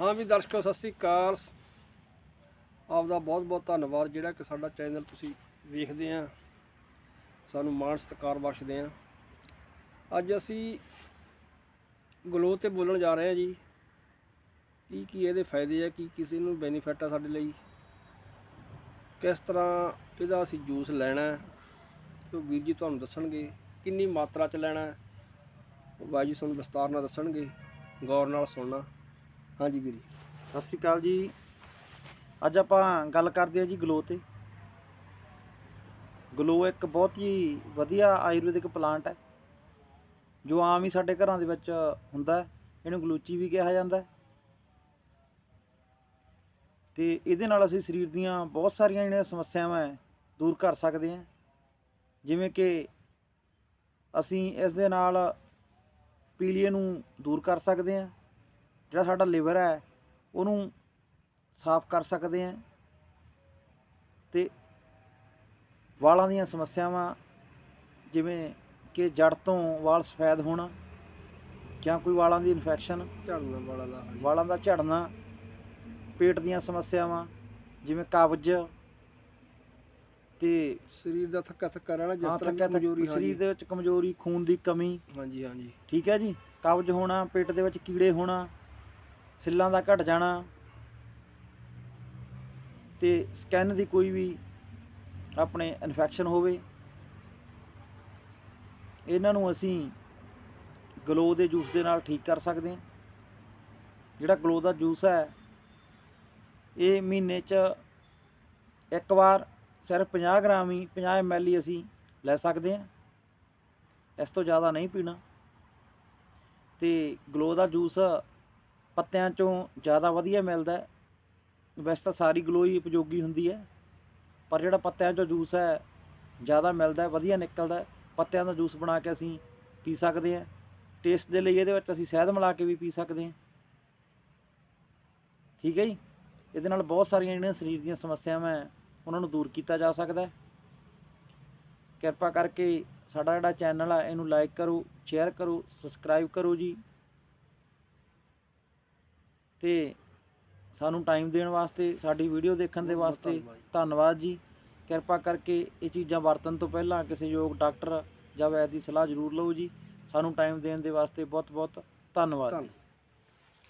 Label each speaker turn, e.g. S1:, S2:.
S1: ਹਾਂ ਵੀ ਦਰਸ਼ਕੋ, ਸਤਿ ਸ੍ਰੀ ਅਕਾਲ। ਆਪ ਦਾ ਬਹੁਤ ਬਹੁਤ ਧੰਨਵਾਦ, ਜਿਹੜਾ ਕਿ ਸਾਡਾ ਚੈਨਲ ਤੁਸੀਂ ਵੇਖਦੇ ਆ, ਸਾਨੂੰ ਮਾਣ ਸਤਿਕਾਰ ਬਖਸ਼ਦੇ ਆ। ਅੱਜ ਅਸੀਂ ਗਲੋ ਤੇ ਬੋਲਣ ਜਾ ਰਹੇ ਹਾਂ ਜੀ, ਕੀ ਕੀ ਇਹਦੇ ਫਾਇਦੇ ਆ, ਕੀ ਕਿਸੇ ਨੂੰ ਬੈਨੀਫਿਟ ਆ ਸਾਡੇ ਲਈ, ਕਿਸ ਤਰ੍ਹਾਂ ਇਹਦਾ ਅਸੀਂ ਜੂਸ ਲੈਣਾ ਉਹ ਵੀਰ ਜੀ ਤੁਹਾਨੂੰ ਦੱਸਣਗੇ, ਕਿੰਨੀ ਮਾਤਰਾ ਚ ਲੈਣਾ ਉਹ ਬਾਈ ਜੀ ਤੁਹਾਨੂੰ ਵਿਸਤਾਰ ਨਾਲ ਦੱਸਣਗੇ, ਗੌਰ ਨਾਲ ਸੁਣਨਾ। ਹਾਂਜੀ ਵੀਰ
S2: ਸਤਿ ਸ਼੍ਰੀ ਅਕਾਲ ਜੀ। ਅੱਜ ਆਪਾਂ ਗੱਲ ਕਰਦੇ ਹਾਂ ਜੀ ਗਲੋ ਤੇ। ਗਲੋ ਇੱਕ ਬਹੁਤ ਹੀ ਵਧੀਆ ਆਯੁਰਵੈਦਿਕ ਪਲਾਂਟ ਹੈ। ਜੋ ਆਮ ਹੀ ਸਾਡੇ ਘਰਾਂ ਦੇ ਵਿੱਚ ਹੁੰਦਾ ਇਹਨੂੰ ਗਲੂਚੀ ਵੀ ਕਿਹਾ ਜਾਂਦਾ ਹੈ। ਤੇ ਇਹਦੇ ਨਾਲ ਅਸੀਂ ਸਰੀਰ ਦੀਆਂ ਬਹੁਤ ਸਾਰੀਆਂ ਜਿਹੜੀਆਂ ਸਮੱਸਿਆਵਾਂ ਦੂਰ ਕਰ ਸਕਦੇ ਹਾਂ। ਜਿਵੇਂ ਕਿ ਅਸੀਂ ਇਸ ਦੇ ਨਾਲ ਪੀਲੀਏ ਨੂੰ ਦੂਰ ਕਰ ਸਕਦੇ ਹਾਂ। ਜਿਹੜਾ ਸਾਡਾ ਲਿਵਰ ਹੈ ਉਹਨੂੰ ਸਾਫ਼ ਕਰ ਸਕਦੇ ਹਾਂ ਤੇ ਵਾਲਾਂ ਦੀਆਂ ਸਮੱਸਿਆਵਾਂ ਜਿਵੇਂ ਕਿ ਜੜ ਤੋਂ ਵਾਲ ਸਫੈਦ ਹੋਣਾ ਜਾਂ ਕੋਈ ਵਾਲਾਂ ਦੀ ਇਨਫੈਕਸ਼ਨ
S1: ਝੜਨਾ ਵਾਲਾ ਦਾ।
S2: ਵਾਲਾਂ ਦਾ ਝੜਨਾ ਪੇਟ ਦੀਆਂ ਸਮੱਸਿਆਵਾਂ ਜਿਵੇਂ ਕਬਜ਼ ਤੇ
S1: ਸਰੀਰ ਦਾ ਥੱਕਾ ਥੱਕਾ ਰਹਿਣਾ ਜਿਸ ਤਰ੍ਹਾਂ
S2: ਥੱਕ-
S1: ਕਮਜ਼ੋਰੀ
S2: ਸਰੀਰ ਦੇ ਵਿੱਚ ਕਮਜ਼ੋਰੀ ਖੂਨ ਦੀ ਕਮੀ
S1: ਹਾਂਜੀ ਹਾਂਜੀ।
S2: ਠੀਕ ਹੈ ਜੀ? ਕਬਜ਼ ਹੋਣਾ ਪੇਟ ਦੇ ਵਿੱਚ ਕੀੜੇ ਹੋਣਾ ਸਿੱਲਾਂ ਦਾ ਘਟ ਜਾਣਾ ਤੇ ਸਕਿਨ ਦੀ ਕੋਈ ਵੀ ਆਪਣੇ ਇਨਫੈਕਸ਼ਨ ਹੋਵੇ, ਇਹਨਾਂ ਨੂੰ ਅਸੀਂ ਗਲੋ ਦੇ ਜੂਸ ਦੇ ਨਾਲ ਠੀਕ ਕਰ ਸਕਦੇ ਹਾਂ। ਜਿਹੜਾ ਗਲੋ ਦਾ ਜੂਸ ਹੈ, ਇਹ ਮਹੀਨੇ 'ਚ ਇੱਕ ਵਾਰ ਸਿਰਫ 50 ਗ੍ਰਾਮ ਹੀ 50 ml ਹੀ ਅਸੀਂ ਲੈ ਸਕਦੇ ਹਾਂ। ਇਸ ਤੋਂ ਜ਼ਿਆਦਾ ਨਹੀਂ ਪੀਣਾ। ਤੇ ਗਲੋ ਦਾ ਜੂਸ ਪੱਤਿਆਂ ਚੋਂ ਜ਼ਿਆਦਾ ਵਧੀਆ ਮਿਲਦਾ ਵੈਸੇ ਤਾਂ ਸਾਰੀ ਗਲੋ ਹੀ ਉਪਯੋਗੀ ਹੁੰਦੀ ਹੈ, ਪਰ ਜਿਹੜਾ ਪੱਤਿਆਂ ਚੋਂ ਜੂਸ ਹੈ, ਜ਼ਿਆਦਾ ਮਿਲਦਾ ਵਧੀਆ ਨਿਕਲਦਾ ਪੱਤਿਆਂ ਦਾ ਜੂਸ ਬਣਾ ਕੇ ਅਸੀਂ ਪੀ ਸਕਦੇ ਹਾਂ। ਟੇਸਟ ਦੇ ਲਈ ਇਹਦੇ ਵਿੱਚ ਅਸੀਂ ਸ਼ਹਿਦ ਮਿਲਾ ਕੇ ਵੀ ਪੀ ਸਕਦੇ ਹਾਂ। ਠੀਕ ਹੈ ਜੀ? ਇਹਦੇ ਨਾਲ ਬਹੁਤ ਸਾਰੀਆਂ ਜਿਹੜੀਆਂ ਸਰੀਰ ਦੀਆਂ ਸਮੱਸਿਆਵਾਂ ਉਹਨਾਂ ਨੂੰ ਦੂਰ ਕੀਤਾ ਜਾ ਸਕਦਾ ਹੈ। ਕਿਰਪਾ ਕਰਕੇ ਸਾਡਾ ਜਿਹੜਾ ਚੈਨਲ ਆ, ਇਹਨੂੰ ਲਾਈਕ ਕਰੋ ਸ਼ੇਅਰ ਕਰੋ ਸਬਸਕ੍ਰਾਈਬ ਕਰੋ ਜੀ। ਤੇ ਸਾਨੂੰ ਟਾਈਮ ਦੇਣ ਵਾਸਤੇ ਸਾਡੀ ਵੀਡੀਓ ਦੇਖਣ ਦੇ ਵਾਸਤੇ ਧੰਨਵਾਦ ਜੀ। ਕਿਰਪਾ ਕਰਕੇ ਇਹ ਚੀਜ਼ਾਂ ਵਰਤਣ ਤੋਂ ਪਹਿਲਾਂ ਕਿਸੇ ਯੋਗ ਡਾਕਟਰ ਜਾਂ ਵੈਦ ਦੀ ਸਲਾਹ ਜ਼ਰੂਰ ਲਓ ਜੀ। ਸਾਨੂੰ ਟਾਈਮ ਦੇਣ ਦੇ ਵਾਸਤੇ ਬਹੁਤ ਬਹੁਤ ਧੰਨਵਾਦ ਜੀ।
S1: ਧੰਨਵਾਦ।